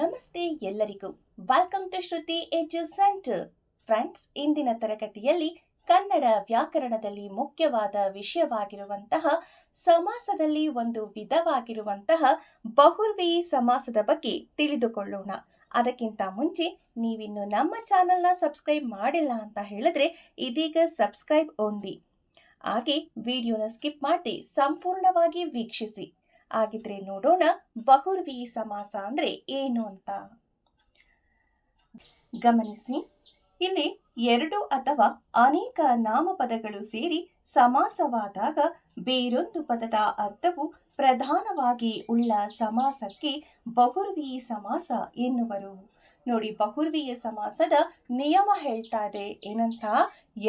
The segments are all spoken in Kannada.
ನಮಸ್ತೆ ಎಲ್ಲರಿಗೂ. Welcome to Shruti edu centre friends ಇಂದಿನ ತರಗತಿಯಲ್ಲಿ ಕನ್ನಡ ವ್ಯಾಕರಣದಲ್ಲಿ ಮುಖ್ಯವಾದ ವಿಷಯವಾಗಿರುವಂತಹ ಸಮಾಸದಲ್ಲಿ ಒಂದು ವಿಧವಾಗಿರುವಂತಹ ಬಹುರ್ವಿ ಸಮಾಸದ ಬಗ್ಗೆ ತಿಳಿದುಕೊಳ್ಳೋಣ. ಅದಕ್ಕಿಂತ ಮುಂಚೆ ನೀವಿನ್ನು ನಮ್ಮ ಚಾನೆಲ್ನ ಸಬ್ಸ್ಕ್ರೈಬ್ ಮಾಡಿಲ್ಲ ಅಂತ ಹೇಳಿದ್ರೆ ಇದೀಗ ಸಬ್ಸ್ಕ್ರೈಬ್ ಓನ್ಲಿ ಹಾಗೆ ವಿಡಿಯೋನ ಸ್ಕಿಪ್ ಮಾಡಿ ಸಂಪೂರ್ಣವಾಗಿ ವೀಕ್ಷಿಸಿ. ಹಾಗಿದ್ರೆ ನೋಡೋಣ ಬಹುರ್ವಿ ಸಮಾಸ ಅಂದ್ರೆ ಏನು ಅಂತ. ಗಮನಿಸಿ, ಇಲ್ಲಿ ಎರಡು ಅಥವಾ ಅನೇಕ ನಾಮಪದಗಳು ಸೇರಿ ಸಮಾಸವಾದಾಗ ಬೇರೊಂದು ಪದದ ಅರ್ಥವು ಪ್ರಧಾನವಾಗಿ ಉಳ್ಳ ಸಮಾಸಕ್ಕೆ ಬಹುರ್ವಿ ಸಮಾಸ ಎನ್ನುವರು. ನೋಡಿ ಬಹುರ್ವೀಯ ಸಮಾಸದ ನಿಯಮ ಹೇಳ್ತಾ ಇದೆ. ಏನಂತ?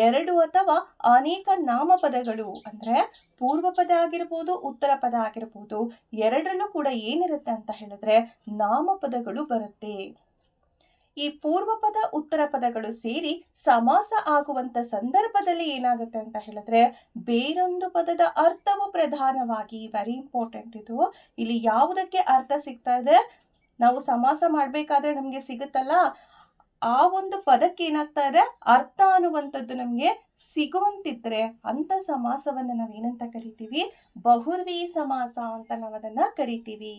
ಎರಡು ಅಥವಾ ಅನೇಕ ನಾಮಪದಗಳು ಅಂದ್ರೆ ಪೂರ್ವ ಪದ ಆಗಿರ್ಬೋದು, ಉತ್ತರ ಪದ ಆಗಿರ್ಬೋದು, ಎರಡರಲ್ಲೂ ಕೂಡ ಏನಿರುತ್ತೆ ಅಂತ ಹೇಳಿದ್ರೆ ನಾಮಪದಗಳು ಬರುತ್ತೆ. ಈ ಪೂರ್ವ ಪದ, ಉತ್ತರ ಪದಗಳು ಸೇರಿ ಸಮಾಸ ಆಗುವಂತ ಸಂದರ್ಭದಲ್ಲಿ ಏನಾಗುತ್ತೆ ಅಂತ ಹೇಳಿದ್ರೆ ಬೇರೊಂದು ಪದದ ಅರ್ಥವು ಪ್ರಧಾನವಾಗಿ ವೆರಿ ಇಂಪಾರ್ಟೆಂಟ್ ಇದು. ಇಲ್ಲಿ ಯಾವುದಕ್ಕೆ ಅರ್ಥ ಸಿಗ್ತಾ ಇದೆ? ನಾವು ಸಮಾಸ ಮಾಡಬೇಕಾದ್ರೆ ನಮಗೆ ಸಿಗುತ್ತಲ್ಲ? ಆ ಒಂದು ಪದಕ್ಕೆ ಏನಾಗ್ತಾ ಇದೆ? ಅರ್ಥ ಅನ್ನುವಂಥದ್ದು ನಮಗೆ ಸಿಗುವಂತಿದ್ರೆ ಅಂತ ಸಮಾಸವನ್ನ ನಾವೇನಂತ ಕರಿತೀವಿ? ಬಹುರ್ವಿ ಸಮಾಸ ಅಂತ ನಾವು ಅದನ್ನ ಕರಿತೀವಿ.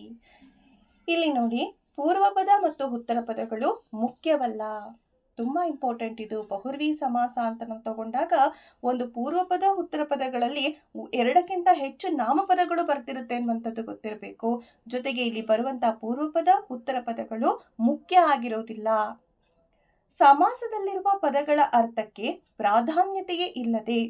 ಇಲ್ಲಿ ನೋಡಿ ಪೂರ್ವ ಪದ ಮತ್ತು ಉತ್ತರ ಪದಗಳು ಮುಖ್ಯವಲ್ಲ. ತುಂಬಾ ಇಂಪಾರ್ಟೆಂಟ್ ಇದು. ಬಹುರ್ವಿ ಸಮಾಸ ಅಂತ ನಾವು ತಗೊಂಡಾಗ ಒಂದು ಪೂರ್ವಪದ, ಉತ್ತರ ಪದಗಳಲ್ಲಿ ಎರಡಕ್ಕಿಂತ ಹೆಚ್ಚು ನಾಮಪದಗಳು ಬರ್ತಿರುತ್ತೆ ಅನ್ನುವಂಥದ್ದು ಗೊತ್ತಿರಬೇಕು. ಜೊತೆಗೆ ಇಲ್ಲಿ ಬರುವಂತಹ ಪೂರ್ವಪದ, ಉತ್ತರ ಪದಗಳು ಮುಖ್ಯ ಆಗಿರೋದಿಲ್ಲ. ಸಮಾಸದಲ್ಲಿರುವ ಪದಗಳ ಅರ್ಥಕ್ಕೆ ಪ್ರಾಧಾನ್ಯತೆಯೇ ಇಲ್ಲದೆ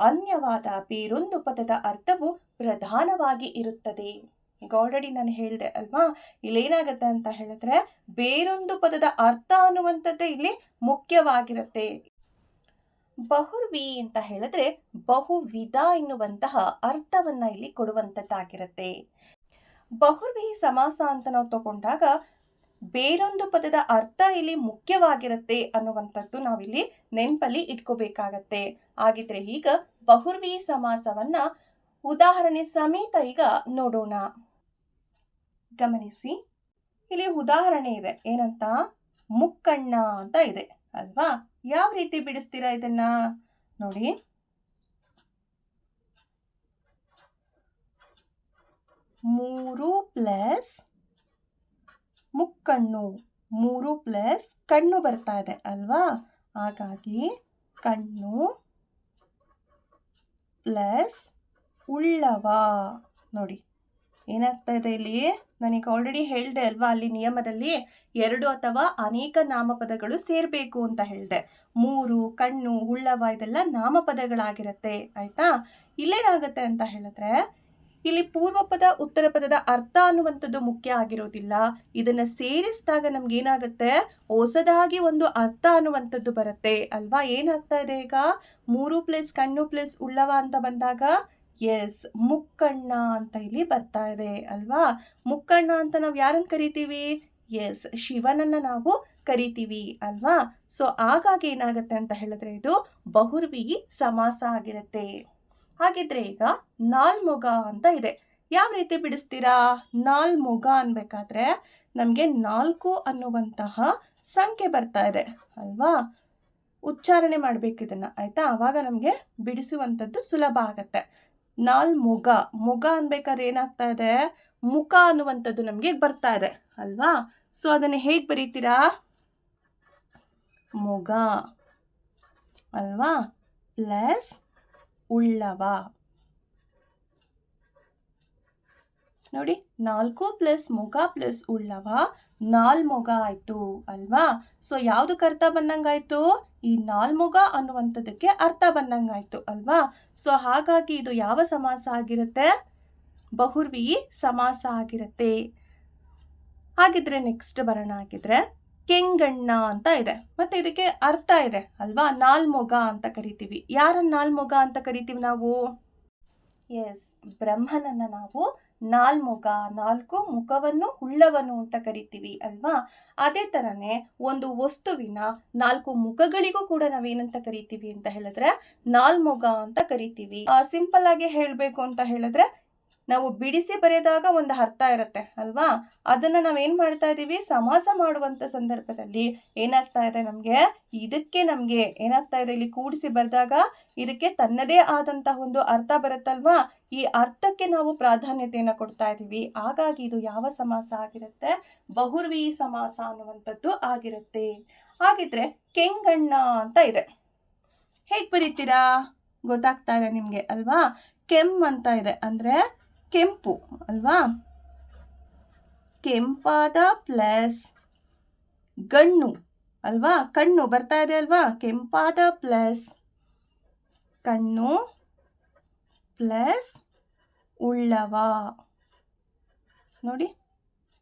ಅನ್ಯವಾದ ಬೇರೊಂದು ಪದದ ಅರ್ಥವು ಪ್ರಧಾನವಾಗಿ ಇರುತ್ತದೆ. ಈಗ ಆಲ್ರೆಡಿ ನಾನು ಹೇಳಿದೆ ಅಲ್ವಾ? ಇಲ್ಲೇನಾಗತ್ತೆ ಅಂತ ಹೇಳಿದ್ರೆ ಬೇರೊಂದು ಪದದ ಅರ್ಥ ಅನ್ನುವಂಥದ್ದೇ ಇಲ್ಲಿ ಮುಖ್ಯವಾಗಿರುತ್ತೆ. ಬಹುರ್ವಿ ಅಂತ ಹೇಳಿದ್ರೆ ಬಹುವಿಧ ಎನ್ನುವಂತಹ ಅರ್ಥವನ್ನ ಇಲ್ಲಿ ಕೊಡುವಂಥದ್ದಾಗಿರುತ್ತೆ. ಬಹುರ್ವಿ ಸಮಾಸ ಅಂತ ನಾವು ತಗೊಂಡಾಗ ಬೇರೊಂದು ಪದದ ಅರ್ಥ ಇಲ್ಲಿ ಮುಖ್ಯವಾಗಿರುತ್ತೆ ಅನ್ನುವಂಥದ್ದು ನಾವಿಲ್ಲಿ ನೆನಪಲ್ಲಿ ಇಟ್ಕೋಬೇಕಾಗತ್ತೆ. ಆಗಿದ್ರೆ ಈಗ ಬಹುರ್ವಿ ಸಮಾಸವನ್ನ ಉದಾಹರಣೆ ಸಮೇತ ಈಗ ನೋಡೋಣ. ಗಮನಿಸಿ. ಇಲ್ಲಿ ಉದಾಹರಣೆ ಇದೆ. ಏನಂತ? ಮುಕ್ಕಣ್ಣ ಅಂತ ಇದೆ. ಅಲ್ವಾ? ಯಾವ ರೀತಿ ಬಿಡಿಸ್ತೀರಾ ಇದನ್ನ? ನೋಡಿ. ಮೂರು ಪ್ಲಸ್ ಮುಕ್ಕಣ್ಣು. ಮೂರು ಪ್ಲಸ್ ಕಣ್ಣು ಬರ್ತಾ ಇದೆ. ಅಲ್ವಾ? ಹಾಗಾಗಿ ಕಣ್ಣು ಪ್ಲಸ್ ಉಳ್ಳವ. ನೋಡಿ. ಏನಾಗ್ತಾ ಇದೆ ಇಲ್ಲಿ? ನನಗೆ ಆಲ್ರೆಡಿ ಹೇಳಿದೆ ಅಲ್ವಾ, ಅಲ್ಲಿ ನಿಯಮದಲ್ಲಿ ಎರಡು ಅಥವಾ ಅನೇಕ ನಾಮಪದಗಳು ಸೇರಬೇಕು ಅಂತ ಹೇಳಿದೆ. ಮೂರು, ಕಣ್ಣು, ಉಳ್ಳವ ಇದೆಲ್ಲ ನಾಮಪದಗಳಾಗಿರುತ್ತೆ, ಆಯ್ತಾ? ಇಲ್ಲೇನಾಗುತ್ತೆ ಅಂತ ಹೇಳಿದ್ರೆ, ಇಲ್ಲಿ ಪೂರ್ವಪದ, ಉತ್ತರ ಪದದ ಅರ್ಥ ಅನ್ನುವಂಥದ್ದು ಮುಖ್ಯ ಆಗಿರೋದಿಲ್ಲ. ಇದನ್ನ ಸೇರಿಸಿದಾಗ ನಮ್ಗೆ ಏನಾಗುತ್ತೆ? ಹೊಸದಾಗಿ ಒಂದು ಅರ್ಥ ಅನ್ನುವಂಥದ್ದು ಬರುತ್ತೆ. ಅಲ್ವಾ? ಏನಾಗ್ತಾ ಇದೆ ಈಗ? ಮೂರು ಪ್ಲಸ್ ಕಣ್ಣು ಪ್ಲಸ್ ಉಳ್ಳವ ಅಂತ ಬಂದಾಗ ಎಸ್, ಮುಕ್ಕಣ್ಣ ಅಂತ ಇಲ್ಲಿ ಬರ್ತಾ ಇದೆ ಅಲ್ವಾ? ಮುಕ್ಕಣ್ಣ ಅಂತ ನಾವು ಯಾರನ್ನ ಕರಿತೀವಿ? ಎಸ್, ಶಿವನನ್ನ ನಾವು ಕರಿತೀವಿ ಅಲ್ವಾ? ಸೊ ಹಾಗಾಗಿ ಏನಾಗುತ್ತೆ ಅಂತ ಹೇಳಿದ್ರೆ ಇದು ಬಹುರ್ವಿ ಸಮಾಸ ಆಗಿರುತ್ತೆ. ಹಾಗಿದ್ರೆ ಈಗ ನಾಲ್ಮೊಗ ಅಂತ ಇದೆ. ಯಾವ ರೀತಿ ಬಿಡಿಸ್ತೀರಾ? ನಾಲ್ಮೊಗ ಅನ್ಬೇಕಾದ್ರೆ ನಮಗೆ ನಾಲ್ಕು ಅನ್ನುವಂತಹ ಸಂಖ್ಯೆ ಬರ್ತಾ ಇದೆ ಅಲ್ವಾ? ಉಚ್ಚಾರಣೆ ಮಾಡಬೇಕು ಇದನ್ನು, ಆಯ್ತಾ? ಆವಾಗ ನಮಗೆ ಬಿಡಿಸುವಂಥದ್ದು ಸುಲಭ ಆಗತ್ತೆ. ನಾಲ್ ಮೊಗ. ಮೊಗ ಅನ್ಬೇಕಾದ್ರೆ ಏನಾಗ್ತಾ ಇದೆ? ಮುಖ ಅನ್ನುವಂಥದ್ದು ನಮಗೆ ಬರ್ತಾ ಇದೆ, ಅಲ್ವಾ? ಸೊ ಅದನ್ನ ಹೇಗೆ ಬರೀತೀರಾ? ಮೊಗ. ಅಲ್ವಾ? ಪ್ಲಸ್ ಉಳ್ಳವ. ನೋಡಿ, ನಾಲ್ಕು ಪ್ಲಸ್ ಮೊಗ ಪ್ಲಸ್ ಉಳ್ಳವ, ನಾಲ್ಮೊಗ ಆಯ್ತು, ಅಲ್ವಾ? ಸೊ ಯಾವ್ದಕ್ಕೆ ಅರ್ಥ ಬಂದಂಗಾಯ್ತು? ಈ ನಾಲ್ಮೊಗ ಅನ್ನುವಂಥದ್ದಕ್ಕೆ ಅರ್ಥ ಬಂದಂಗಾಯ್ತು ಅಲ್ವಾ? ಸೊ ಹಾಗಾಗಿ ಇದು ಯಾವ ಸಮಾಸ ಆಗಿರುತ್ತೆ? ಬಹುರ್ವಿ ಸಮಾಸ ಆಗಿರುತ್ತೆ. ಹಾಗಿದ್ರೆ ನೆಕ್ಸ್ಟ್ ಬರೋಣ ಆಗಿದ್ರೆ ಕೆಂಗಣ್ಣ ಅಂತ ಇದೆ. ಮತ್ತೆ ಇದಕ್ಕೆ ಅರ್ಥ ಇದೆ ಅಲ್ವಾ? ನಾಲ್ಮೊಗ ಅಂತ ಕರಿತೀವಿ. ಯಾರನ್ನ ನಾಲ್ಮೊಗ ಅಂತ ಕರಿತೀವಿ ನಾವು? ಎಸ್ ಬ್ರಹ್ಮನನ್ನ ನಾವು ನಾಲ್ಮೊಗ ನಾಲ್ಕು ಮುಖವನ್ನು ಉಳ್ಳವನು ಅಂತ ಕರಿತೀವಿ ಅಲ್ವಾ? ಅದೇ ತರನೇ ಒಂದು ವಸ್ತುವಿನ ನಾಲ್ಕು ಮುಖಗಳಿಗೂ ಕೂಡ ನಾವೇನಂತ ಕರಿತೀವಿ ಅಂತ ಹೇಳಿದ್ರೆ ನಾಲ್ಮೊಗ ಅಂತ ಕರಿತೀವಿ. ಸಿಂಪಲ್ ಆಗಿ ಹೇಳ್ಬೇಕು ಅಂತ ಹೇಳಿದ್ರೆ ನಾವು ಬಿಡಿಸಿ ಬರೆದಾಗ ಒಂದು ಅರ್ಥ ಇರುತ್ತೆ, ಅಲ್ವಾ? ಅದನ್ನ ನಾವೇನು ಮಾಡ್ತಾ ಇದೀವಿ? ಸಮಾಸ ಮಾಡುವಂತ ಸಂದರ್ಭದಲ್ಲಿ ಏನಾಗ್ತಾ ಇದೆ ನಮಗೆ? ಇದಕ್ಕೆ ನಮಗೆ ಏನಾಗ್ತಾ ಇದೆ? ಇಲ್ಲಿ ಕೂಡಿಸಿ ಬರೆದಾಗ ಇದಕ್ಕೆ ತನ್ನದೇ ಆದಂತಹ ಒಂದು ಅರ್ಥ ಬರುತ್ತಲ್ವಾ? ಈ ಅರ್ಥಕ್ಕೆ ನಾವು ಪ್ರಾಧಾನ್ಯತೆಯನ್ನ ಕೊಡ್ತಾ ಇದೀವಿ. ಹಾಗಾಗಿ ಇದು ಯಾವ ಸಮಾಸ ಆಗಿರುತ್ತೆ? ಬಹುರ್ವಿ ಸಮಾಸ ಅನ್ನುವಂಥದ್ದು ಆಗಿರುತ್ತೆ. ಹಾಗಿದ್ರೆ ಕೆಂಗಣ್ಣ ಅಂತ ಇದೆ. ಹೇಗೆ ಬರೀತೀರಾ? ಗೊತ್ತಾಗ್ತಾ ಇದೆ ನಿಮಗೆ, ಅಲ್ವಾ? ಕೆಮ್ ಅಂತ ಇದೆ. ಅಂದ್ರೆ ಕೆಂಪು, ಅಲ್ವಾ? ಕೆಂಪಾದ ಪ್ಲಸ್ ಗಣ್ಣು, ಅಲ್ವಾ? ಕಣ್ಣು ಬರ್ತಾ ಇದೆ, ಅಲ್ವಾ? ಕೆಂಪಾದ ಪ್ಲಸ್ ಕಣ್ಣು ಪ್ಲಸ್ ಉಳ್ಳವ. ನೋಡಿ,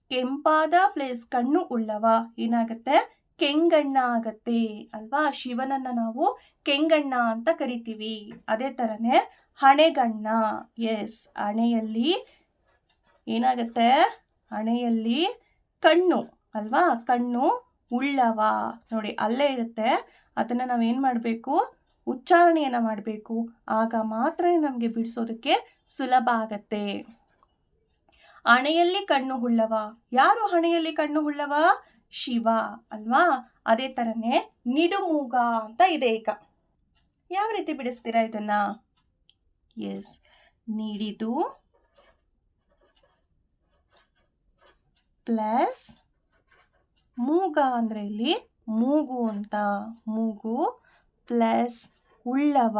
ಕೆಂಪಾದ ಪ್ಲಸ್ ಕಣ್ಣು ಉಳ್ಳವ. ಏನಾಗುತ್ತೆ? ಕೆಂಗಣ್ಣ ಆಗತ್ತೆ, ಅಲ್ವಾ? ಶಿವನನ್ನ ನಾವು ಕೆಂಗಣ್ಣ ಅಂತ ಕರಿತೀವಿ. ಅದೇ ತರನೇ ಹಣೆಗಣ್ಣ. ಎಸ್ ಹಣೆಯಲ್ಲಿ ಏನಾಗತ್ತೆ? ಹಣೆಯಲ್ಲಿ ಕಣ್ಣು ಅಲ್ವಾ? ಕಣ್ಣು ಉಳ್ಳವ. ನೋಡಿ, ಅಲ್ಲೇ ಇರುತ್ತೆ. ಅದನ್ನು ನಾವೇನು ಮಾಡಬೇಕು? ಉಚ್ಚಾರಣೆಯನ್ನು ಮಾಡಬೇಕು. ಆಗ ಮಾತ್ರ ನಮಗೆ ಬಿಡಿಸೋದಕ್ಕೆ ಸುಲಭ ಆಗತ್ತೆ. ಹಣೆಯಲ್ಲಿ ಕಣ್ಣು ಹುಳ್ಳವ ಯಾರು ಹಣೆಯಲ್ಲಿ ಕಣ್ಣು ಹುಳ್ಳವ ಶಿವ ಅಲ್ವಾ? ಅದೇ ತರನೇ ನಿಡುಮೂಗ ಅಂತ ಇದೆ ಈಗ. ಯಾವ ರೀತಿ ಬಿಡಿಸ್ತೀರಾ ಇದನ್ನ? ಎಸ್. ನಿಡಿದು ಪ್ಲಸ್ ಮೂಗ ಅಂದ್ರೆ ಇಲ್ಲಿ ಮೂಗು ಅಂತ, ಮೂಗು ಪ್ಲಸ್ ಉಳ್ಳವ.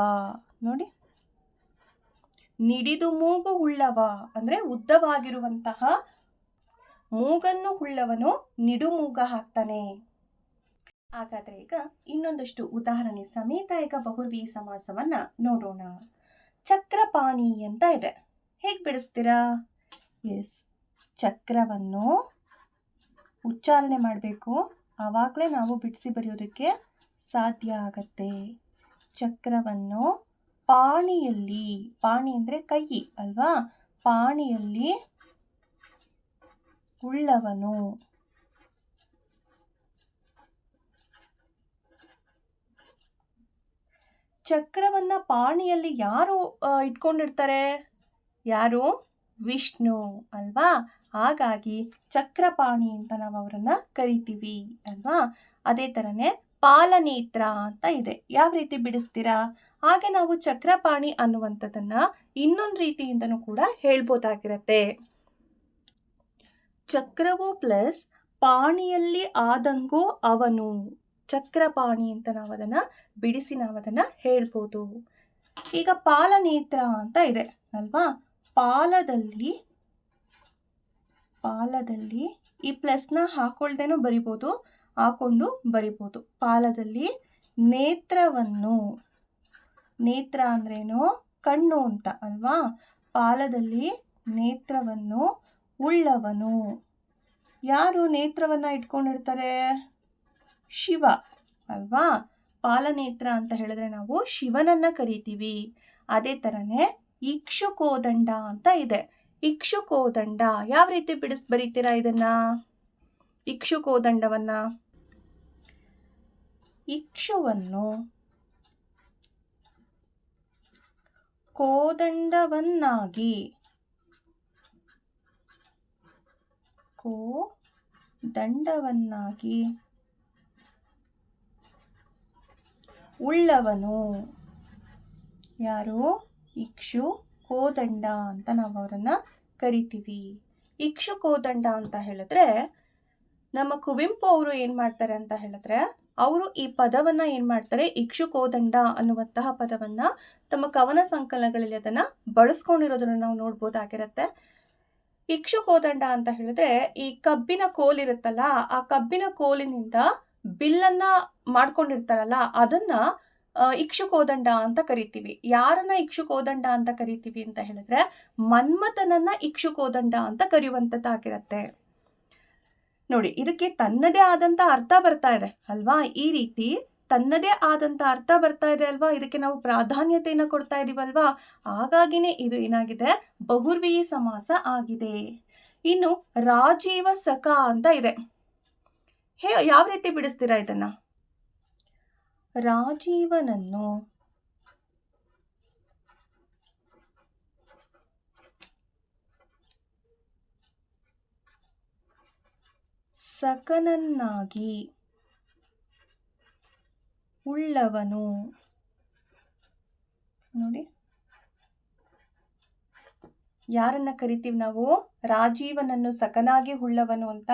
ನೋಡಿ. ನಿಡಿದು ಮೂಗು ಉಳ್ಳವ ಅಂದ್ರೆ ಉದ್ದವಾಗಿರುವಂತಹ ಮೂಗನ್ನು ಉಳ್ಳವನು ನಿಡು ಮೂಗ ಹಾಕ್ತಾನೆ. ಹಾಗಾದ್ರೆ ಈಗ ಇನ್ನೊಂದಷ್ಟು ಉದಾಹರಣೆ ಸಮೇತ ಈಗ ಬಹುರ್ವಿ ಸಮಾಸವನ್ನ ನೋಡೋಣ. ಚಕ್ರಪಾಣಿ ಅಂತ ಇದೆ. ಹೇಗೆ ಬಿಡಿಸ್ತೀರಾ? ಎಸ್, ಚಕ್ರವನ್ನು ಉಚ್ಚಾರಣೆ ಮಾಡಬೇಕು. ಆವಾಗಲೇ ನಾವು ಬಿಡಿಸಿ ಬರೆಯೋದಕ್ಕೆ ಸಾಧ್ಯ ಆಗತ್ತೆ. ಚಕ್ರವನ್ನು ಪಾಣಿಯಲ್ಲಿ, ಪಾಣಿ ಅಂದರೆ ಕೈ ಅಲ್ವಾ? ಪಾಣಿಯಲ್ಲಿ ಉಳ್ಳವನು. ಚಕ್ರವನ್ನ ಪಾಣಿಯಲ್ಲಿ ಯಾರು ಇಟ್ಕೊಂಡಿರ್ತಾರೆ? ಯಾರು? ವಿಷ್ಣು ಅಲ್ವಾ? ಹಾಗಾಗಿ ಚಕ್ರಪಾಣಿ ಅಂತ ನಾವು ಅವರನ್ನ ಕರಿತೀವಿ ಅಲ್ವಾ? ಅದೇ ತರನೇ ಪಾಲನೇತ್ರ ಅಂತ ಇದೆ. ಯಾವ ರೀತಿ ಬಿಡಿಸ್ತೀರಾ? ಹಾಗೆ ನಾವು ಚಕ್ರಪಾಣಿ ಅನ್ನುವಂಥದ್ದನ್ನ ಇನ್ನೊಂದು ರೀತಿಯಿಂದನೂ ಕೂಡ ಹೇಳ್ಬೋದಾಗಿರತ್ತೆ. ಚಕ್ರವು ಪ್ಲಸ್ ಪಾಣಿಯಲ್ಲಿ ಆದಂಗೋ ಅವನು. ಚಕ್ರಪಾಣಿ ಅಂತ ನಾವು ಅದನ್ನ ಬಿಡಿಸಿ ನಾವು ಅದನ್ನ ಹೇಳ್ಬೋದು. ಈಗ ಪಾಲನೇತ್ರ ಅಂತ ಇದೆ, ಅಲ್ವಾ? ಪಾಲದಲ್ಲಿ ಪಾಲದಲ್ಲಿ ಈ ಪ್ಲಸ್ನ ಹಾಕೊಳ್ದೇನೂ ಬರಿಬೋದು, ಹಾಕೊಂಡು ಬರಿಬೋದು. ಪಾಲದಲ್ಲಿ ನೇತ್ರವನ್ನು, ನೇತ್ರ ಅಂದ್ರೇನು? ಕಣ್ಣು ಅಂತ, ಅಲ್ವಾ? ಪಾಲದಲ್ಲಿ ನೇತ್ರವನ್ನು, ಉಳ್ಳವನು. ಯಾರು ನೇತ್ರವನ್ನ ಇಟ್ಕೊಂಡಿರ್ತಾರೆ? ಶಿವ ಅಲ್ವಾ? ಪಾಲನೇತ್ರ ಅಂತ ಹೇಳಿದ್ರೆ ನಾವು ಶಿವನನ್ನ ಕರಿತೀವಿ. ಅದೇ ತರನೇ ಇಕ್ಷುಕೋದಂಡ ಅಂತ ಇದೆ. ಇಕ್ಷುಕೋದಂಡ ಯಾವ ರೀತಿ ಬಿಡಿಸ್, ಬರೀತೀರಾ ಇದನ್ನ? ಇಕ್ಷುಕೋದಂಡವನ್ನ. ಇಕ್ಷುವನ್ನು ಕೋದಂಡವನ್ನಾಗಿ ಕೋ ದಂಡವನ್ನಾಗಿ ಉಳ್ಳವನು. ಯಾರು? ಇಕ್ಷು ಕೋದಂಡ ಅಂತ ನಾವು ಅವರನ್ನು ಕರಿತೀವಿ. ಇಕ್ಷು ಕೋದಂಡ ಅಂತ ಹೇಳಿದ್ರೆ, ನಮ್ಮ ಕುವೆಂಪು ಅವರು ಏನು ಮಾಡ್ತಾರೆ ಅಂತ ಹೇಳಿದ್ರೆ, ಅವರು ಈ ಪದವನ್ನು ಏನು ಮಾಡ್ತಾರೆ? ಇಕ್ಷು ಕೋದಂಡ ಅನ್ನುವಂತಹ ಪದವನ್ನು ತಮ್ಮ ಕವನ ಸಂಕಲನಗಳಲ್ಲಿ ಅದನ್ನು ಬಳಸ್ಕೊಂಡಿರೋದನ್ನು ನಾವು ನೋಡ್ಬೋದಾಗಿರುತ್ತೆ. ಇಕ್ಷು ಕೋದಂಡ ಅಂತ ಹೇಳಿದ್ರೆ, ಈ ಕಬ್ಬಿನ ಕೋಲಿರುತ್ತಲ್ಲ, ಆ ಕಬ್ಬಿನ ಕೋಲಿನಿಂದ ಬಿಲ್ಲನ್ನ ಮಾಡ್ಕೊಂಡಿರ್ತಾರಲ್ಲ, ಅದನ್ನ ಇಕ್ಷುಕೋದಂಡ ಅಂತ ಕರಿತೀವಿ. ಯಾರನ್ನ ಇಕ್ಷುಕೋದಂಡ ಅಂತ ಕರಿತೀವಿ ಅಂತ ಹೇಳಿದ್ರೆ, ಮನ್ಮಥನನ್ನ ಇಕ್ಷುಕೋದಂಡ ಅಂತ ಕರೆಯುವಂಥದ್ದಾಗಿರತ್ತೆ. ನೋಡಿ, ಇದಕ್ಕೆ ತನ್ನದೇ ಆದಂತ ಅರ್ಥ ಬರ್ತಾ ಇದೆ, ಅಲ್ವಾ? ಈ ರೀತಿ ತನ್ನದೇ ಆದಂತ ಅರ್ಥ ಬರ್ತಾ ಇದೆ ಅಲ್ವಾ? ಇದಕ್ಕೆ ನಾವು ಪ್ರಾಧಾನ್ಯತೆಯನ್ನ ಕೊಡ್ತಾ ಇದೀವಲ್ವಾ? ಹಾಗಾಗಿನೇ ಇದು ಏನಾಗಿದೆ? ಬಹುರ್ವೀಯ ಸಮಾಸ ಆಗಿದೆ. ಇನ್ನು ರಾಜೀವ ಸಖ ಅಂತ ಇದೆ. ಹೇ ಯಾವ ರೀತಿ ಬಿಡಿಸ್ತೀರಾ ಇದನ್ನ? ರಾಜೀವನನ್ನು ಸಕನನ್ನಾಗಿ ಉಳ್ಳವನು. ನೋಡಿ. ಯಾರನ್ನ ಕರಿತೀವಿ ನಾವು? ರಾಜೀವನನ್ನು ಸಕನಾಗಿ ಉಳ್ಳವನು ಅಂತ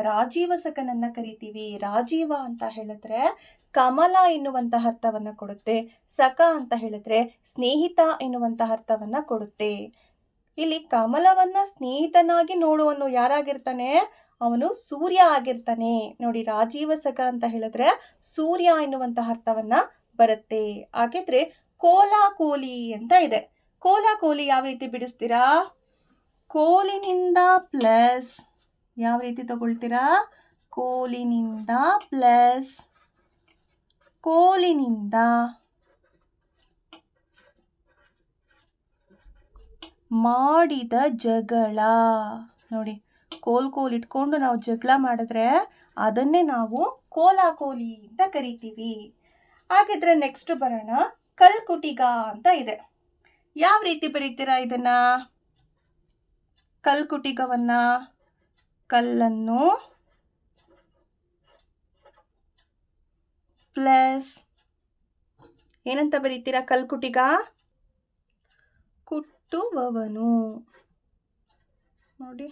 ರಾಜೀವ ಸಕನನ್ನ ಕರಿತೀವಿ. ರಾಜೀವ ಅಂತ ಹೇಳಿದ್ರೆ ಕಮಲ ಎನ್ನುವಂತಹ ಅರ್ಥವನ್ನ ಕೊಡುತ್ತೆ. ಸಕ ಅಂತ ಹೇಳಿದ್ರೆ ಸ್ನೇಹಿತ ಎನ್ನುವಂತಹ ಅರ್ಥವನ್ನ ಕೊಡುತ್ತೆ. ಇಲ್ಲಿ ಕಮಲವನ್ನ ಸ್ನೇಹಿತನಾಗಿ ನೋಡುವನು ಯಾರಾಗಿರ್ತಾನೆ? ಅವನು ಸೂರ್ಯ ಆಗಿರ್ತಾನೆ. ನೋಡಿ, ರಾಜೀವ ಸಕ ಅಂತ ಹೇಳಿದ್ರೆ ಸೂರ್ಯ ಎನ್ನುವಂತಹ ಅರ್ಥವನ್ನ ಬರುತ್ತೆ. ಹಾಗಿದ್ರೆ ಕೋಲಾ ಕೋಲಿ ಅಂತ ಇದೆ. ಕೋಲಾ ಕೋಲಿ ಯಾವ ರೀತಿ ಬಿಡಿಸ್ತೀರಾ? ಕೋಲಿನಿಂದ ಪ್ಲಸ್ ಯಾವ ರೀತಿ ತಗೊಳ್ತೀರಾ? ಕೋಲಿನಿಂದ ಪ್ಲಸ್ ಕೋಲಿನಿಂದ ಮಾಡಿದ ಜಗಳ. ನೋಡಿ, ಕೋಲ್ ಕೋಲ್ ಇಟ್ಕೊಂಡು ನಾವು ಜಗಳ ಮಾಡಿದ್ರೆ ಅದನ್ನೇ ನಾವು ಕೋಲಾಕೋಲಿ ಅಂತ ಕರಿತೀವಿ. ಹಾಗಿದ್ರೆ ನೆಕ್ಸ್ಟ್ ಬರೋಣ ಕಲ್ಕುಟಿಗ ಅಂತ ಇದೆ. ಯಾವ ರೀತಿ ಬರೀತೀರಾ ಇದನ್ನ? ಕಲ್ಕುಟಿಕವನ್ನ ಕಲ್ಲನ್ನು ಪ್ಲಸ್ ಏನಂತ ಬರೀತೀರಾ ಕಲ್ಕುಟಿಗ? ಕುಟ್ಟುವವನು. ನೋಡಿ.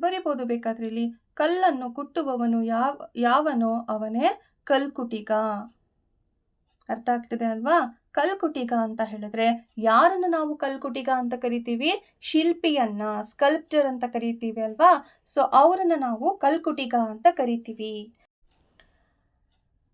ಬರಿಬೋದು ಬೇಕಾದ್ರೆ ಇಲ್ಲಿ ಕಲ್ಲನ್ನು ಕುಟ್ಟುವವನು ಯಾವ, ಯಾವನೋ ಅವನೇ ಕಲ್ಕುಟಿಗ ಅರ್ಥ ಆಗ್ತಿದೆ ಅಲ್ವಾ? ಕಲ್ಕುಟಿಗ ಅಂತ ಹೇಳಿದ್ರೆ ಯಾರನ್ನು ನಾವು ಕಲ್ಕುಟಿಗ ಅಂತ ಕರಿತೀವಿ? ಶಿಲ್ಪಿಯನ್ನ ಸ್ಕಲ್ಪ್ಚರ್ ಅಂತ ಕರಿತೀವಿ ಅಲ್ವಾ? ಸೊ ಅವರನ್ನು ನಾವು ಕಲ್ಕುಟಿಗ ಅಂತ ಕರಿತೀವಿ.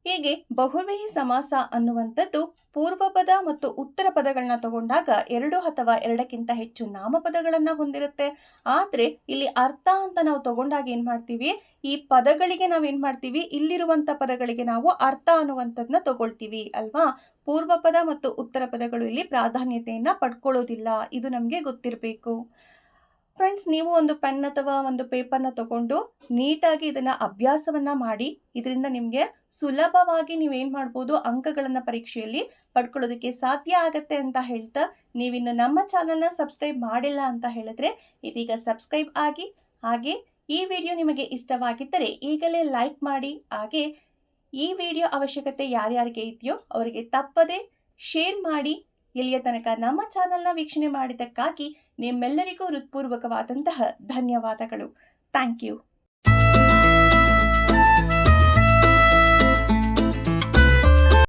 ಹೀಗೆ ಬಹುವೇಹಿ ಸಮಾಸ ಅನ್ನುವಂಥದ್ದು ಪೂರ್ವ ಪದ ಮತ್ತು ಉತ್ತರ ಪದಗಳನ್ನ ತಗೊಂಡಾಗ ಎರಡು ಅಥವಾ ಎರಡಕ್ಕಿಂತ ಹೆಚ್ಚು ನಾಮಪದಗಳನ್ನ ಹೊಂದಿರುತ್ತೆ. ಆದ್ರೆ ಇಲ್ಲಿ ಅರ್ಥ ಅಂತ ನಾವು ತಗೊಂಡಾಗ ಏನ್ ಮಾಡ್ತೀವಿ? ಈ ಪದಗಳಿಗೆ ನಾವು ಏನ್ ಮಾಡ್ತೀವಿ? ಇಲ್ಲಿರುವಂತ ಪದಗಳಿಗೆ ನಾವು ಅರ್ಥ ಅನ್ನುವಂಥದ್ದನ್ನ ತಗೊಳ್ತೀವಿ ಅಲ್ವಾ? ಪೂರ್ವ ಪದ ಮತ್ತು ಉತ್ತರ ಪದಗಳು ಇಲ್ಲಿ ಪ್ರಾಧಾನ್ಯತೆಯನ್ನ ಪಡ್ಕೊಳ್ಳೋದಿಲ್ಲ. ಇದು ನಮಗೆ ಗೊತ್ತಿರಬೇಕು. ಫ್ರೆಂಡ್ಸ್ ನೀವು ಒಂದು ಪೆನ್ ಅಥವಾ ಒಂದು ಪೇಪರ್ನ ತಗೊಂಡು ನೀಟಾಗಿ ಇದನ್ನ ಅಭ್ಯಾಸವನ್ನ ಮಾಡಿ, ಇದರಿಂದ ನಿಮಗೆ ಸುಲಭವಾಗಿ ನೀವೇನು ಮಾಡ್ಬೋದು, ಅಂಕಗಳನ್ನು ಪರೀಕ್ಷೆಯಲ್ಲಿ ಪಡ್ಕೊಳ್ಳೋದಕ್ಕೆ ಸಾಧ್ಯ ಆಗತ್ತೆ ಅಂತ ಹೇಳ್ತಾ ನೀವಿನ್ನು ನಮ್ಮ ಚಾನಲ್ನ ಸಬ್ಸ್ಕ್ರೈಬ್ ಮಾಡಿಲ್ಲ ಅಂತ ಹೇಳಿದ್ರೆ ಇದೀಗ ಸಬ್ಸ್ಕ್ರೈಬ್ ಆಗಿ, ಹಾಗೆ ಈ ವಿಡಿಯೋ ನಿಮಗೆ ಇಷ್ಟವಾಗಿದ್ದರೆ ಈಗಲೇ ಲೈಕ್ ಮಾಡಿ, ಹಾಗೆ ಈ ವಿಡಿಯೋ ಅವಶ್ಯಕತೆ ಯಾರ್ಯಾರಿಗೆ ಇದೆಯೋ ಅವರಿಗೆ ತಪ್ಪದೆ ಶೇರ್ ಮಾಡಿ ಇಲ್ಲಿಯ ತನಕ ನಮ್ಮ ಚಾನಲ್ನ ವೀಕ್ಷಣೆ ಮಾಡಿದ್ದಕ್ಕಾಗಿ ನಿಮ್ಮೆಲ್ಲರಿಗೂ ಹೃತ್ಪೂರ್ವಕವಾದಂತಹ ಧನ್ಯವಾದಗಳು. Thank you.